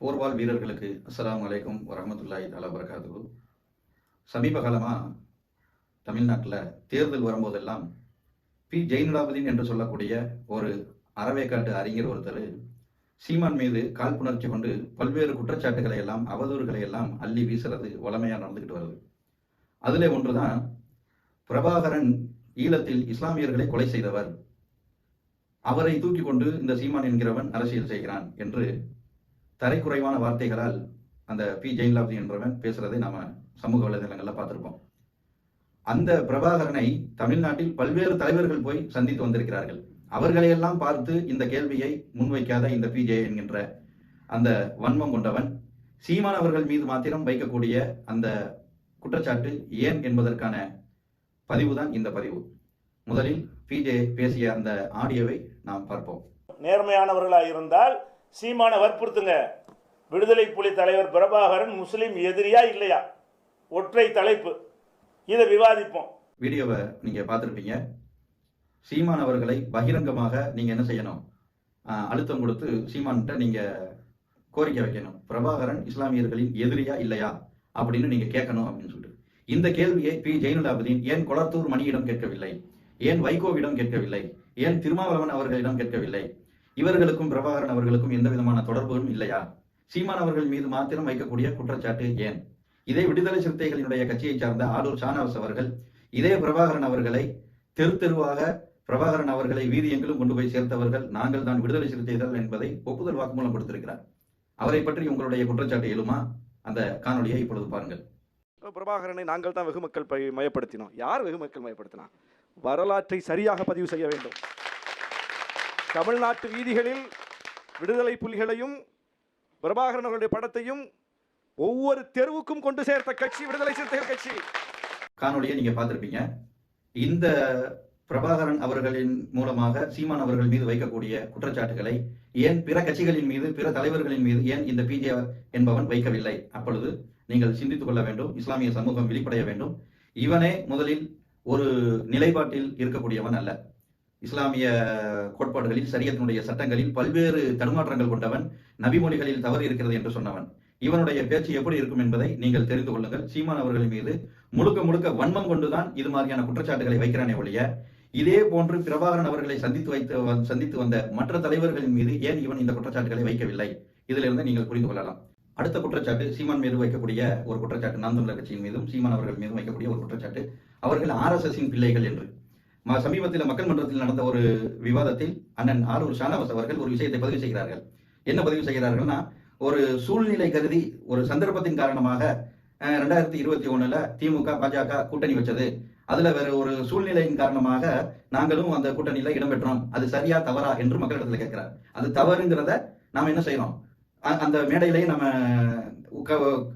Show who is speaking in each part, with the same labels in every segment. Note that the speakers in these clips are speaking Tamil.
Speaker 1: போர்வால் வீரர்களுக்கு அஸ்லாம் அலைக்கும் வரமத்துல்லாய் தாலா வரகாத்துஹு சமீப காலமாக தமிழ்நாட்டில் தேர்தல் வரும்போதெல்லாம் பி. ஜெயினுலாபுதீன் என்று சொல்லக்கூடிய ஒரு அறவேக்காட்டு அறிஞர் ஒருத்தர் சீமான் மீது காழ்ப்புணர்ச்சி கொண்டு பல்வேறு குற்றச்சாட்டுகளை எல்லாம் அவதூறுகளை எல்லாம் அள்ளி வீசுறது வளமையாக நடந்துக்கிட்டு வருது. அதிலே ஒன்றுதான் பிரபாகரன் ஈழத்தில் இஸ்லாமியர்களை கொலை செய்தவர். அவரை தூக்கி கொண்டு இந்த சீமான் என்கிறவன் அரசியல் செய்கிறான் என்று தரைக்குறைவான வார்த்தைகளால் அந்த பி ஜெயின்லாப்தி என்றவன் பேசுறதை நாம சமூக வலைதளங்கள்ல பார்த்திருப்போம். அந்த பிரபாகரனை தமிழ்நாட்டில் பல்வேறு தலைவர்கள் போய் சந்தித்து வந்திருக்கிறார்கள். அவர்களையெல்லாம் பார்த்து இந்த கேள்வியை முன்வைக்காத இந்த பி ஜெய என்கின்ற அந்த வன்மம் கொண்டவன் சீமான் அவர்கள் மீது மாத்திரம் வைக்கக்கூடிய அந்த குற்றச்சாட்டு ஏன் என்பதற்கான பதிவு தான் இந்த பதிவு. முதலில் பிஜே பேசிய அந்த ஆடியோவை நாம் பார்ப்போம்.
Speaker 2: நேர்மையானவர்களாக இருந்தால் சீமான வற்புறுத்துங்க. விடுதலை புலி தலைவர் பிரபாகரன் முஸ்லீம் எதிரியா இல்லையா? ஒற்றை தலைப்பு. இதை விவாதிப்போம்.
Speaker 1: வீடியோவை நீங்க பார்த்துருப்பீங்க. சீமான் அவர்களை பகிரங்கமாக நீங்க என்ன செய்யணும்? அழுத்தம் கொடுத்து சீமான்கிட்ட நீங்க கோரிக்கை வைக்கணும். பிரபாகரன் இஸ்லாமியர்களின் எதிரியா இல்லையா? அப்படின்னு நீங்க கேட்கணும் அப்படின்னு சொல்லிட்டு. இந்த கேள்வியை பி. ஜெயலலிதாபதியின் ஏன் கொளத்தூர் மணியிடம் கேட்கவில்லை? ஏன் வைகோவிடம் கேட்கவில்லை? ஏன் திருமாவளவன் அவர்களிடம் கேட்கவில்லை? இவர்களுக்கும் பிரபாகரன் அவர்களுக்கும் எந்த விதமான தொடர்புகளும் இல்லையா? சீமான் அவர்கள் மீது மாத்திரம் வைக்கக்கூடிய குற்றச்சாட்டு ஏன்? இதே விடுதலை சிறுத்தைகளினுடைய கட்சியை சார்ந்த ஆலூர் ஷானவாஸ் அவர்கள் இதே பிரபாகரன் அவர்களை தெரு தெருவாக பிரபாகரன் அவர்களை வீதியங்களும் கொண்டு போய் சேர்த்தவர்கள் நாங்கள் தான் விடுதலை சிறுத்தைகள் என்பதை ஒப்புதல் வாக்குமூலம் கொடுத்திருக்கிறார். அவரை பற்றி உங்களுடைய குற்றச்சாட்டு எழுமா? அந்த காணொளியை இப்பொழுது பாருங்கள்.
Speaker 3: பிரபாகரனை நாங்கள் தான் வெகுமக்கள் பை- மயப்படுத்தினோம். யார் வெகுமக்கள் மயப்படுத்தினா? வரலாற்றை சரியாக பதிவு செய்ய வேண்டும். தமிழ்நாட்டு வீதிகளில் விடுதலை புலிகளையும் பிரபாகரன் அவர்களுடைய படத்தையும் ஒவ்வொரு தெருவுக்கும் கொண்டு சேர்த்த கட்சி விடுதலை சிறுத்தைகள் கட்சி.
Speaker 1: காணொலியை நீங்க பார்த்திருப்பீங்க. இந்த பிரபாகரன் அவர்களின் மூலமாக சீமான் அவர்கள் மீது வைக்கக்கூடிய குற்றச்சாட்டுகளை ஏன் பிற கட்சிகளின் மீது பிற தலைவர்களின் மீது ஏன் இந்த பிஜே என்பவன் வைக்கவில்லை? அப்பொழுது நீங்கள் சிந்தித்துக் கொள்ள வேண்டும் இஸ்லாமிய சமூகம் விழிப்படைய வேண்டும். இவனே முதலில் ஒரு நிலைப்பாட்டில் இருக்கக்கூடியவன் அல்ல. இஸ்லாமிய கோட்பாடுகளில் சரியத்தினுடைய சட்டங்களில் பல்வேறு தடுமாற்றங்கள் கொண்டவன் நபிமொழிகளில் தவறு இருக்கிறது என்று சொன்னவன். இவனுடைய பேச்சு எப்படி இருக்கும் என்பதை நீங்கள் தெரிந்து கொள்ளுங்கள். சீமான் அவர்கள் மீது முழுக்க முழுக்க வன்மம் கொண்டுதான் இது மாதிரியான குற்றச்சாட்டுகளை வைக்கிறானே ஒழிய இதே போன்று பிரபாகரன் அவர்களை சந்தித்து வைத்து சந்தித்து வந்த மற்ற தலைவர்களின் மீது ஏன் இவன் இந்த குற்றச்சாட்டுகளை வைக்கவில்லை? இதிலிருந்து நீங்கள் புரிந்து கொள்ளலாம். அடுத்த குற்றச்சாட்டு சீமான் மீது வைக்கக்கூடிய ஒரு குற்றச்சாட்டு நாம் தமிழர் கட்சியின் மீதும் சீமான் அவர்கள் மீதும் வைக்கக்கூடிய ஒரு குற்றச்சாட்டு அவர்கள் ஆர்எஸ்எஸின் பிள்ளைகள் என்று. சமீபத்தில் மக்கள் மன்றத்தில் நடந்த ஒரு விவாதத்தில் அண்ணன் ஆரூர் ஷானவாஸ் அவர்கள் ஒரு விஷயத்தை பதிவு செய்கிறார்கள். என்ன பதிவு செய்கிறார்கள்னா ஒரு சூழ்நிலை கருதி ஒரு சந்தர்ப்பத்தின் காரணமாக ரெண்டாயிரத்தி இருபத்தி ஒண்ணுல திமுக பாஜக கூட்டணி வச்சது. அதுல வேற ஒரு சூழ்நிலையின் காரணமாக நாங்களும் அந்த கூட்டணியில இடம்பெற்றோம். அது சரியா தவறா என்று மக்களிடத்துல கேட்கிறார். அது தவறுங்கிறத நாம என்ன செய்யறோம் அந்த மேடையிலேயே நம்ம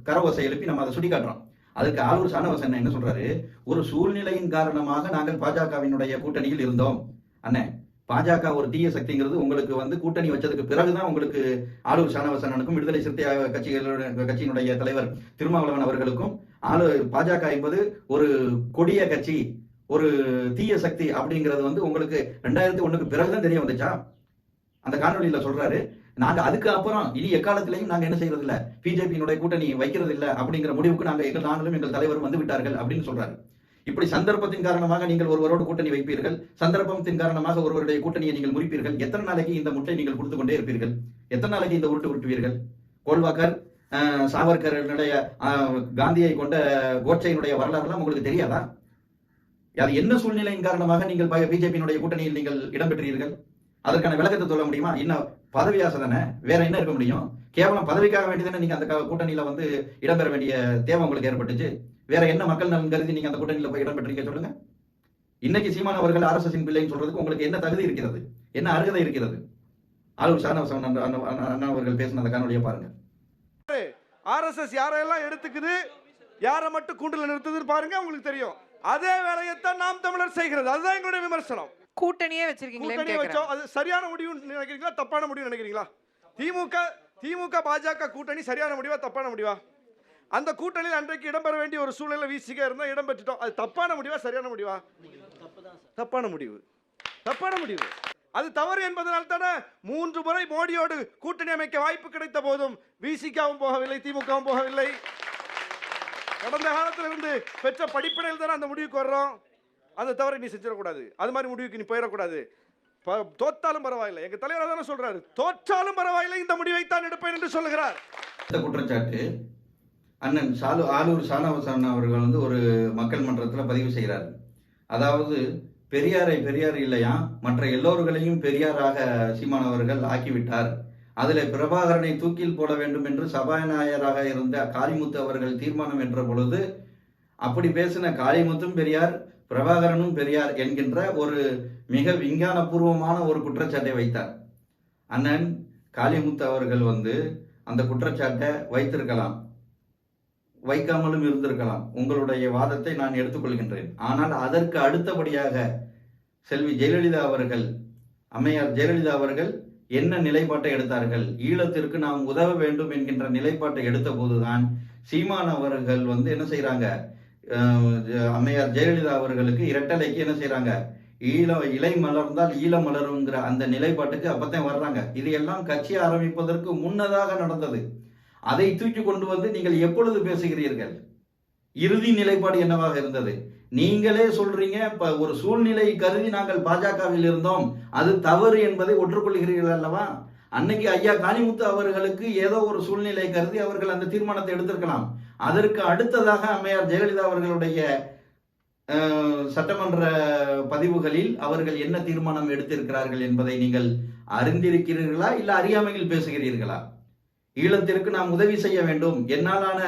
Speaker 1: கரவோசை எழுப்பி நம்ம அதை சுட்டி காட்டுறோம் அதுக்கு ஆளூர் சாணவசன் என்ன சொல்றாரு? ஒரு சூழ்நிலையின் காரணமாக நாங்கள் பாஜகவினுடைய கூட்டணியில் இருந்தோம். அண்ணே பாஜக ஒரு தீய சக்திங்கிறது உங்களுக்கு வந்து கூட்டணி வச்சதுக்கு பிறகுதான் உங்களுக்கு ஆளூர் சாணவசனனுக்கும் விடுதலை சிறுத்தை கட்சிகளுடைய கட்சியினுடைய தலைவர் திருமாவளவன் அவர்களுக்கும் ஆளு பாஜக என்பது ஒரு கொடிய கட்சி ஒரு தீய சக்தி அப்படிங்கிறது வந்து உங்களுக்கு ரெண்டாயிரத்தி ஒண்ணுக்கு பிறகுதான் தெரிய வந்துச்சா? அந்த காணொலியில சொல்றாரு நாங்க அதுக்கு அப்புறம் இனி எக்காலத்திலையும் நாங்க என்ன செய்யறது இல்ல பிஜேபியினுடைய கூட்டணி வைக்கிறது இல்ல அப்படிங்கிற முடிவுக்கு நாங்க எங்கள் நாங்களும் எங்கள் தலைவரும் வந்து விட்டார்கள் அப்படின்னு சொல்றாரு. இப்படி சந்தர்ப்பத்தின் காரணமாக நீங்கள் ஒருவரோடு கூட்டணி வைப்பீர்கள். சந்தர்ப்பத்தின் காரணமாக ஒருவருடைய கூட்டணியை நீங்கள் முறிப்பீர்கள். எத்தனை நாளைக்கு இந்த முட்டை நீங்கள் கொடுத்து கொண்டே இருப்பீர்கள்? எத்தனை நாளைக்கு இந்த உருட்டு உருட்டுவீர்கள்? கோல்வாக்கர் அஹ், சாவர்கரனுடைய காந்தியை கொண்ட கோட்சையினுடைய வரலாறுலாம் உங்களுக்கு தெரியாதா? அது என்ன சூழ்நிலையின் காரணமாக நீங்கள் பிஜேபியினுடைய கூட்டணியில் நீங்கள் இடம்பெற்றீர்கள்? அதற்கான விளக்கத்தை சொல்ல முடியுமா? இன்னும் பதவி ஆசை தானே? வேற என்ன இருக்க முடியும்? கேவலம் பதவிக்காக வேண்டி தானே நீங்க அந்த கூட்டணியில வந்து இடம்பெற வேண்டிய தேவை உங்களுக்கு ஏற்பட்டுச்சு. வேற என்ன மக்கள் நலன் கருதி நீங்க அந்த கூட்டணியில போய் இடம்பெற்றீங்க சொல்லுங்க. இன்னைக்கு சீமான் அவர்கள் ஆர்எஸ்எஸ் பிள்ளைன்னு சொல்றதுக்கு உங்களுக்கு என்ன தகுதி இருக்கிறது? என்ன அருகதை இருக்கிறது? ஆளுநர் ஷானவாசன் அண்ணா- அண்ணா அண்ணா அவர்கள் பேசின அந்த காணொலியை பாருங்க.
Speaker 3: ஆர்எஸ்எஸ் யாரையெல்லாம் எடுத்துக்குது? யாரை மட்டும் கூண்டுல நிறுத்துதுன்னு பாருங்க உங்களுக்கு தெரியும். அதே வேலையைத்தான் நாம் தமிழர் செய்கிறது. அதுதான் எங்களுடைய விமர்சனம்.
Speaker 4: கூட்டணியே வச்சிருக்கீங்களேன்னு
Speaker 3: கூட்டணி வச்சோம். அது சரியான முடிவுன்னு நினைக்கிறீங்களா? தப்பான முடிவு நினைக்கிறீங்களா? திமுக திமுக பாஜக கூட்டணி சரியான முடிவா தப்பான முடிவா? அந்த கூட்டணியில் அன்றைக்கு இடம்பெற வேண்டிய ஒரு சூழ்நிலை வீசிக்க இருந்தால் இடம்பெற்றுட்டோம் அது தப்பான முடிவா சரியான முடிவா? தப்பான முடிவு. தப்பான முடிவு. அது தவறு என்பதனால் தானே மூன்று முறை மோடியோடு கூட்டணி அமைக்க வாய்ப்பு கிடைத்த போதும் விசிகாவும் போகவில்லை திமுகவும் போகவில்லை. கடந்த காலத்துல இருந்து பெற்ற படிப்பினையில் தானே அந்த முடிவுக்கு வர்றோம். அந்த தவறை நீ செஞ்சிடக்கூடாது. அது மாதிரி முடிவுக்கு நீ போயிடக்கூடாது. ப- தோத்தாலும் பரவாயில்லை. எங்க தலைவர் தானே சொல்றாரு. தோற்றாலும் பரவாயில்லை. இந்த முடிவை தான் எடுப்பேன் என்று சொல்லுகிறார்.
Speaker 1: இந்த குற்றச்சாட்டு அண்ணன் சாலு ஆலூர் சாணவசன் அவர்கள் வந்து ஒரு மக்கள் மன்றத்தில் பதிவு செய்கிறார். அதாவது பெரியாரை பெரியார் இல்லையா? மற்ற எல்லோர்களையும் பெரியாராக சீமானவர்கள் ஆக்கிவிட்டார். அதில் பிரபாகரனை தூக்கில் போட வேண்டும் என்று சபாநாயகராக இருந்த காளிமுத்து அவர்கள் தீர்மானம் என்ற பொழுது அப்படி பேசின காளிமுத்தும் பெரியார் பிரபாகரனும் பெரியார் என்கின்ற ஒரு மிக விஞ்ஞானபூர்வமான ஒரு குற்றச்சாட்டை வைத்தார். அண்ணன் காளிமுத்து அவர்கள் வந்து அந்த குற்றச்சாட்டை வைத்திருக்கலாம். வைக்காமலும் இருந்திருக்கலாம். உங்களுடைய வாதத்தை நான் எடுத்துக்கொள்கின்றேன். ஆனால் அதற்கு அடுத்தபடியாக செல்வி ஜெயலலிதா அவர்கள் அம்மையார் ஜெயலலிதா அவர்கள் என்ன நிலைப்பாட்டை எடுத்தார்கள்? ஈழத்திற்கு நாம் உதவ வேண்டும் என்கின்ற நிலைப்பாட்டை எடுத்த போதுதான் சீமான் அவர்கள் வந்து என்ன செய்கிறாங்க அம்மையார் ஜெயலலிதா அவர்களுக்கு இரட்டலைக்கு என்ன செய்யறாங்க ஈழம் இலை மலர்ந்தால் ஈழம் மலருங்கிற அந்த நிலைப்பாட்டுக்கு அப்பத்தான் வர்றாங்க. இது எல்லாம் கட்சி ஆரம்பிப்பதற்கு முன்னதாக நடந்தது. அதை தூக்கி கொண்டு வந்து நீங்கள் எப்பொழுது பேசுகிறீர்கள்? இறுதி நிலைப்பாடு என்னவாக இருந்தது? நீங்களே சொல்றீங்க இப்ப ஒரு சூழ்நிலை கருதி நாங்கள் பாஜகவில் இருந்தோம். அது தவறு என்பதை ஒற்றுக்கொள்கிறீர்கள் அல்லவா? அன்னைக்கு ஐயா காளிமுத்து அவர்களுக்கு ஏதோ ஒரு சூழ்நிலை கருதி அவர்கள் அந்த தீர்மானத்தை எடுத்திருக்கலாம். அதற்கு அடுத்ததாக அம்மையார் ஜெயலலிதா அவர்களுடைய சட்டமன்ற பதிவுகளில் அவர்கள் என்ன தீர்மானம் எடுத்திருக்கிறார்கள் என்பதை நீங்கள் அறிந்திருக்கிறீர்களா? இல்ல அறியாமையில் பேசுகிறீர்களா? ஈழத்திற்கு நாம் உதவி செய்ய வேண்டும். என்னாலான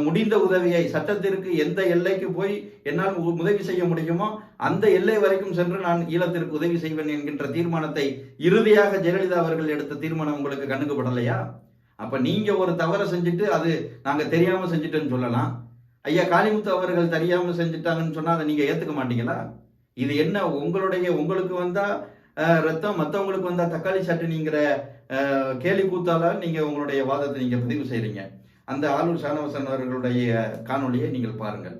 Speaker 1: முடிந்த உதவியை சட்டத்திற்கு எந்த எல்லைக்கு போய் என்னால் உ- உதவி செய்ய முடியுமோ அந்த எல்லை வரைக்கும் சென்று நான் ஈழத்திற்கு உதவி செய்வேன் என்கின்ற தீர்மானத்தை இறுதியாக ஜெயலலிதா அவர்கள் எடுத்த தீர்மானம் உங்களுக்கு கண்ணுக்கு படலையா? அப்ப நீங்க ஒரு தவறை செஞ்சுட்டு அது நாங்க தெரியாம செஞ்சுட்டோன்னு சொல்லலாம். ஐயா காளிமுத்து அவர்கள் தெரியாம செஞ்சுட்டாங்கன்னு சொன்னா அதை நீங்க ஏத்துக்க மாட்டீங்களா? இது என்ன உங்களுடைய உங்களுக்கு வந்தா ரத்தம் மற்றவங்களுக்கு வந்தா தக்காளி சட்டினிங்கிற கேலி கூத்தால நீங்க உங்களுடைய வாதத்தை நீங்க பதிவு செய்றீங்க. அந்த ஆலூர் சாணவசன் அவர்களுடைய காணொளியை நீங்கள் பாருங்கள்.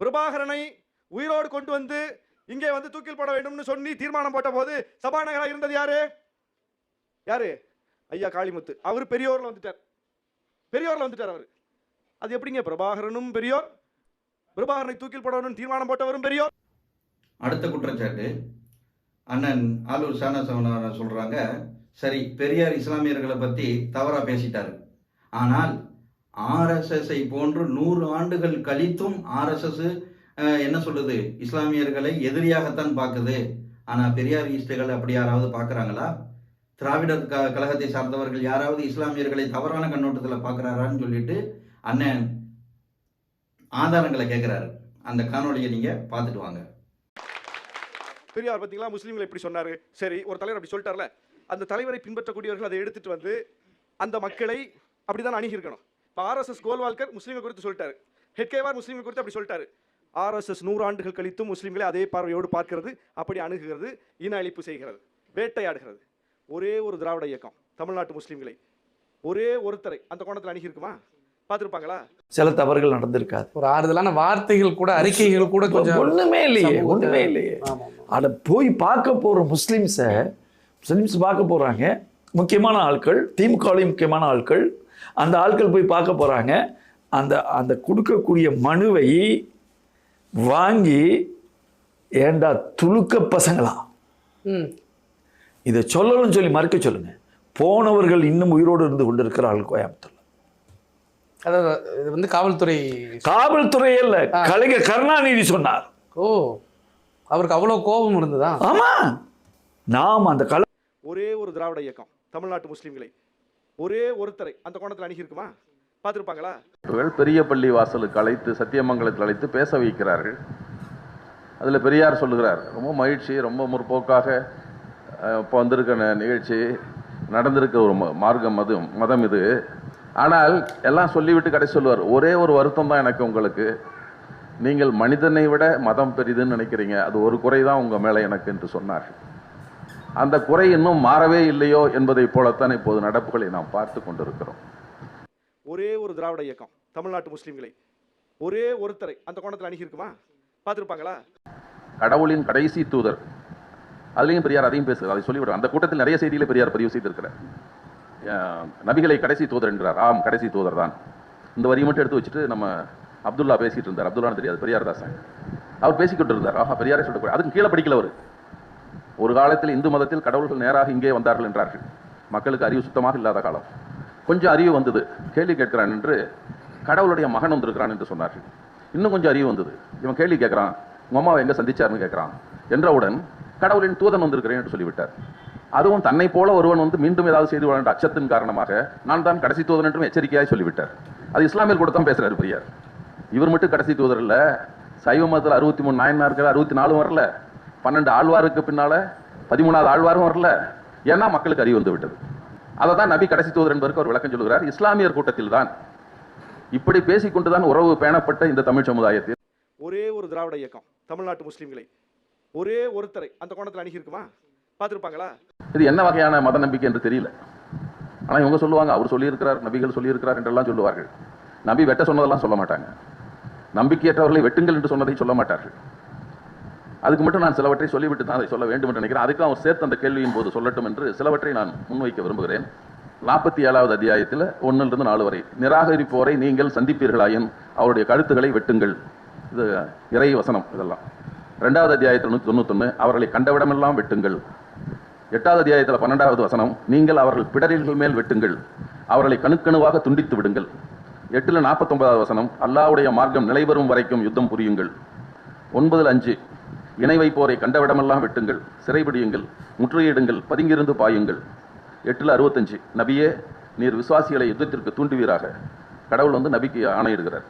Speaker 3: பிரபாகரனை உயிரோடு கொண்டு வந்து இங்கே வந்து தூக்கில் போட வேண்டும்னு சொல்லி தீர்மானம் போட்ட போது சபாநாயகராக இருந்தது யாரு? யாரு? ஐயா காளிமுத்து. அவர் பெரியோர்ல வந்துட்டார். பெரியோர்ல வந்துட்டார் அவர். அது எப்படிங்க? பிரபாகரனும் பெரியோர் பிரபாகரனை தூக்கில் போட வேண்டும் தீர்மானம் போட்டவரும் பெரியோர்.
Speaker 1: அடுத்த குற்றச்சாட்டு. அண்ணன் ஆலூர் சாணவசன் சொல்றாங்க சரி பெரியார் இஸ்லாமியர்களை பத்தி தவறா பேசிட்டாரு. ஆனால் ஆர்எஸ்எஸ்ஐ போன்று நூறு ஆண்டுகள் கழித்தும் ஆர்எஸ்எஸ் என்ன சொல்லுது? இஸ்லாமியர்களை எதிரியாகத்தான் பார்க்குது. ஆனால் பெரியார் ஈஸ்டுகள் அப்படி யாராவது பார்க்குறாங்களா? திராவிடர் க கழகத்தை சார்ந்தவர்கள் யாராவது இஸ்லாமியர்களை தவறான கண்ணோட்டத்தில் பார்க்குறாரான்னு சொல்லிட்டு அண்ணன் ஆதாரங்களை கேட்குறாரு அந்த காணொளியை நீங்கள் பார்த்துட்டு வாங்க.
Speaker 3: பெரியார் பார்த்தீங்களா முஸ்லீம்களை இப்படி சொன்னார்? சரி ஒரு தலைவர் அப்படி சொல்லிட்டார்ல. அந்த தலைவரை பின்பற்றக்கூடியவர்கள் அதை எடுத்துட்டு வந்து அந்த மக்களை அப்படிதான் அணுகியிருக்கணும். இப்போ ஆர்எஸ்எஸ் கோல்வால்கர் முஸ்லீம்கள் குறித்து சொல்லிட்டாரு. ஹெட்கேவார் முஸ்லீம்கள் குறித்து அப்படி சொல்லிட்டாரு. ஆர்எஸ்எஸ் நூறு ஆண்டுகள் கழித்தும் முஸ்லீம்களை அதே பார்வையோடு பார்க்கிறது அப்படி அணுகுகிறது இன அழிப்பு செய்கிறது வேட்டையாடுகிறது. ஒரே ஒரு திராவிட இயக்கம் தமிழ்நாட்டு முஸ்லீம்களை. ஒரே ஒருத்தரை அந்த கோணத்தில் அணுகியிருக்குமா? பார்த்துருப்பாங்களா?
Speaker 4: சில தவறுகள் நடந்திருக்காது.
Speaker 5: ஒரு ஆறுதலான வார்த்தைகள் கூட அறிக்கைகள் கூட கொஞ்சம்
Speaker 4: ஒண்ணுமே இல்லையே ஒண்ணுமே இல்லையே. அட போய் பார்க்க போற முஸ்லிம்ஸை முஸ்லிம்ஸ் பார்க்க போறாங்க. முக்கியமான ஆட்கள் திமுகவிலையும் முக்கியமான ஆட்கள் அந்த ஆட்கள் போய் பார்க்க போறாங்க. அந்த அந்த கொடுக்கக்கூடிய மனுவை வாங்கி ஏண்டா துளுக்க பசங்களா
Speaker 5: ம்.
Speaker 4: இதை சொல்லணும்னு சொல்லி மறுக்க சொல்லுங்க. போனவர்கள் இன்னும் உயிரோடு இருந்து கொண்டிருக்கிறார்கள் கோயம்புத்தூர்ல.
Speaker 5: அதாவது இது வந்து காவல்துறை
Speaker 4: காவல்துறை அல்ல கலைஞர் கருணாநிதி சொன்னார்.
Speaker 5: ஓ அவருக்கு அவ்வளோ கோபம் இருந்ததா?
Speaker 4: ஆமா. நாம் அந்த கல
Speaker 3: ஒரே ஒரு திராவிட இயக்கம் தமிழ்நாட்டு முஸ்லீம்களை ஒரே ஒருத்தரை அந்த கோணத்தில் அணுகியிருக்குமா? பார்த்துருப்பாங்களா?
Speaker 6: இவர்கள் பெரிய பள்ளி வாசலுக்கு அழைத்து சத்தியமங்கலத்தில் அழைத்து பேச வைக்கிறார்கள். அதில் பெரியார் சொல்லுகிறார் ரொம்ப மகிழ்ச்சி ரொம்ப முற்போக்காக இப்போ வந்திருக்க நிகழ்ச்சி. நடந்திருக்க ஒரு ம- மார்க்கம் அது மதம் இது. ஆனால் எல்லாம் சொல்லிவிட்டு கடைசி சொல்லுவார் ஒரே ஒரு வருத்தம் தான் எனக்கு உங்களுக்கு. நீங்கள் மனிதனை விட மதம் பெரிதுன்னு நினைக்கிறீங்க. அது ஒரு குறை தான் உங்கள் மேலே எனக்கு என்று சொன்னார் அந்த குறை இன்னும் மாறவே இல்லையோ என்பதைப் போலத்தான் இப்போது நடப்புகளை நாம் பார்த்து கொண்டிருக்கிறோம்.
Speaker 3: ஒரே ஒரு திராவிட இயக்கம் தமிழ்நாட்டு முஸ்லீம்களை. ஒரே ஒருத்தரை அந்த கோணத்தில் அணுகியிருக்குமா? பார்த்துருப்பாங்களா?
Speaker 6: கடவுளின் கடைசி தூதர். அதுலேயும் பெரியார் அதையும் பேசுகிறார் அதை சொல்லிவிடுறார். அந்த கூட்டத்தில் நிறைய செய்திகளை பெரியார் பதிவு செய்திருக்கிறார். நபிகளை கடைசி தூதர் என்கிறார். ஆம் கடைசி தூதர் தான். இந்த வரியை மட்டும் எடுத்து வச்சுட்டு நம்ம அப்துல்லா பேசிட்டு இருந்தார். அப்துல்லான்னு தெரியாது பெரியார் தாசன் அவர் பேசிக்கிட்டு இருந்தார் ஆஹா பெரியாரே சொல்லக்கூடாது அதுக்கு கீழே படிக்கல அவர். ஒரு காலத்தில் இந்து மதத்தில் கடவுள்கள் நேராக இங்கே வந்தார்கள் என்றார்கள். மக்களுக்கு அறிவு சுத்தமாக இல்லாத காலம். கொஞ்சம் அறிவு வந்தது. கேள்வி கேட்கிறான் என்று கடவுளுடைய மகன் வந்திருக்கிறான் என்று சொன்னார்கள். இன்னும் கொஞ்சம் அறிவு வந்தது. இவன் கேள்வி கேட்கிறான் உங்க அம்மாவை எங்க சந்திச்சாருன்னு கேட்கிறான். என்றவுடன் கடவுளின் தூதன் வந்திருக்கிறேன் என்று சொல்லிவிட்டார். அதுவும் தன்னை போல ஒருவன் வந்து மீண்டும் ஏதாவது செய்து விட அச்சத்தின் காரணமாக நான் தான் கடைசி தூதன் என்றும் எச்சரிக்கையாக சொல்லிவிட்டார். அது இஸ்லாமியர் கூட தான் பேசுறாரு பெரியார். இவர் மட்டும் கடைசி தூதர் இல்ல சைவ மதத்தில் அறுபத்தி மூணு நாயன்மார்கள் அறுபத்தி நாலு வரல. பன்னெண்டு ஆழ்வாருக்கு பின்னால பதிமூணாவது ஆழ்வாரும் வரல. ஏன்னா மக்களுக்கு அறிவு வந்து விட்டது. அதை தான் நபி கடைசி தூதர் என்பதற்கு அவர் விளக்கம் சொல்லுகிறார். இஸ்லாமியர் கூட்டத்தில் தான் இப்படி பேசிக்கொண்டுதான் உறவு பேணப்பட்ட இந்த தமிழ் சமுதாயத்தில்.
Speaker 3: ஒரே ஒரு திராவிட இயக்கம் தமிழ்நாட்டு முஸ்லீம்களை. ஒரே ஒருத்தரை அந்த கோணத்தில் அணுகியிருக்குமா? பார்த்துருப்பாங்களா?
Speaker 6: இது என்ன வகையான மத நம்பிக்கை என்று தெரியல. ஆனா இவங்க சொல்லுவாங்க அவர் சொல்லியிருக்கிறார் நபிகள் சொல்லியிருக்கிறார் என்றெல்லாம் சொல்லுவார்கள். நபி வெட்ட சொன்னதெல்லாம் சொல்ல மாட்டாங்க. நம்பிக்கையற்றவர்களை வெட்டுங்கள் என்று சொன்னதை சொல்ல மாட்டார்கள். அதுக்கு மட்டும் நான் சிலவற்றை சொல்லிவிட்டு தான் அதை சொல்ல வேண்டும் என்று நினைக்கிறேன். அதுக்கு அவர் சேர்த்து அந்த கேள்வியின் போது சொல்லட்டும் என்று சிலவற்றை நான் முன்வைக்க விரும்புகிறேன். நாற்பத்தி ஏழாவது அத்தியாயத்தில் ஒன்னிலிருந்து நாலு வரை. நிராகரிப்போரை நீங்கள் சந்திப்பீர்களாயின் அவருடைய கழுத்துக்களை வெட்டுங்கள். இது இறை வசனம் இதெல்லாம். ரெண்டாவது அத்தியாயத்தில் நூற்றி தொண்ணூத்தொன்று அவர்களை கண்டவிடமெல்லாம் வெட்டுங்கள். எட்டாவது அத்தியாயத்தில் பன்னெண்டாவது வசனம் நீங்கள் அவர்கள் பிடரில்கள் மேல் வெட்டுங்கள். அவர்களை கணுக்கணுவாக துண்டித்து விடுங்கள். எட்டில் நாற்பத்தொன்பதாவது வசனம் அல்லாஹ்வுடைய மார்க்கம் நிலைபெறும் வரைக்கும் யுத்தம் புரியுங்கள். ஒன்பதில் அஞ்சு இணை வைப்போரை கண்டவிடமெல்லாம் வெட்டுங்கள் சிறைபிடியுங்கள் முற்றுகையிடுங்கள் பதுங்கியிருந்து பாயுங்கள். எட்டுல அறுபத்தஞ்சு. நபியே நீர் விசுவாசிகளை யுத்தத்திற்கு தூண்டுவீராக. கடவுள் வந்து நபிக்கு ஆணையிடுகிறார்.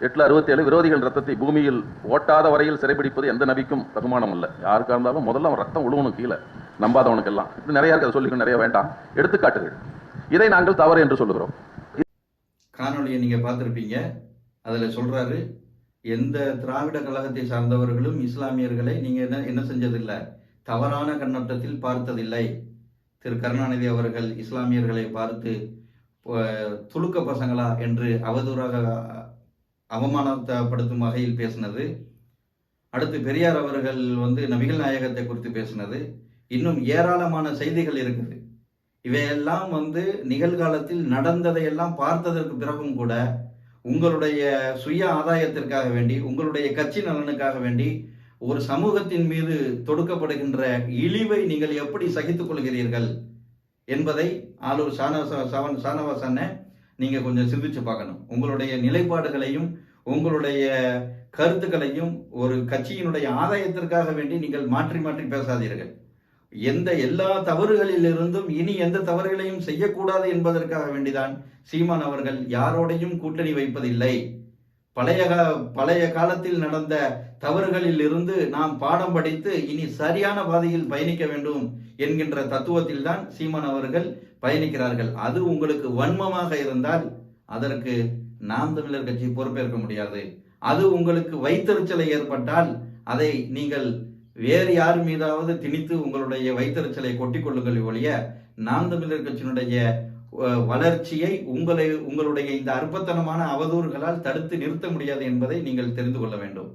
Speaker 6: எட்டுல அறுபத்தேழு விரோதிகள் ரத்தத்தை பூமியில் ஓட்டாத வரையில் சிறைபிடிப்பது எந்த நபிக்கும் தகுமானம் இல்லை யாருக்காக இருந்தாலும் முதல்ல அவன் ரத்தம் உழுவனும் கீழே. நம்பாதவனுக்கெல்லாம். இப்படி நிறைய இருக்கிறத அதை சொல்லிக்க நிறைய வேண்டாம். எடுத்துக்காட்டுகள். இதை நாங்கள் தவறு என்று சொல்லுகிறோம்.
Speaker 1: காணொலியை நீங்கள் பார்த்திருப்பீங்க. அதில் சொல்கிறாரு எந்த திராவிட கழகத்தை சார்ந்தவர்களும் இஸ்லாமியர்களை நீங்கள் என்ன என்ன செஞ்சதில்லை? தவறான கண்ணோட்டத்தில் பார்த்ததில்லை. திரு கருணாநிதி அவர்கள் இஸ்லாமியர்களை பார்த்து துளுக்க பசங்களா? என்று அவதூறாக அவமானப்படுத்தும் வகையில் பேசினது. அடுத்து பெரியார் அவர்கள் வந்து நபிகள் நாயகத்தை குறித்து பேசினது. இன்னும் ஏராளமான செய்திகள் இருக்குது. இவையெல்லாம் வந்து நிகழ்காலத்தில் நடந்ததையெல்லாம் பார்த்ததற்கு பிறகும் கூட உங்களுடைய சுய ஆதாயத்திற்காக வேண்டி உங்களுடைய கட்சி நலனுக்காக வேண்டி ஒரு சமூகத்தின் மீது தொடுக்கப்படுகின்ற இழிவை நீங்கள் எப்படி சகித்துக் கொள்கிறீர்கள் என்பதை ஆளூர் சானவ சவன் சானவாசனை நீங்க கொஞ்சம் சிந்திச்சு பார்க்கணும். உங்களுடைய நிலைப்பாடுகளையும் உங்களுடைய கருத்துக்களையும் ஒரு கட்சியினுடைய ஆதாயத்திற்காக வேண்டி நீங்கள் மாற்றி மாற்றி பேசாதீர்கள். எந்த எல்லா தவறுகளிலிருந்தும் இனி எந்த தவறுகளையும் செய்யக்கூடாது என்பதற்காக வேண்டிதான் சீமான் அவர்கள் யாரோடையும் கூட்டணி வைப்பதில்லை. பழைய பழைய காலத்தில் நடந்த தவறுகளில் இருந்து நாம் பாடம் படித்து இனி சரியான பாதையில் பயணிக்க வேண்டும் என்கின்ற தத்துவத்தில் தான் சீமான் அவர்கள் பயணிக்கிறார்கள். அது உங்களுக்கு வன்மமாக இருந்தால் அதற்கு நாம் தமிழர் கட்சி பொறுப்பேற்க முடியாது. அது உங்களுக்கு வைத்தறிச்சலை ஏற்பட்டால் அதை நீங்கள் வேறு யார் மீதாவது திணித்து உங்களுடைய வைத்தறிச்சலை கொட்டிக்கொள்ளுங்கள் ஒழிய நாம் தமிழர் கட்சியினுடைய வளர்ச்சியை உங்களை உங்களுடைய இந்த அற்பத்தனமான அவதூறுகளால் தடுத்து நிறுத்த முடியாது என்பதை நீங்கள் தெரிந்து கொள்ள வேண்டும்.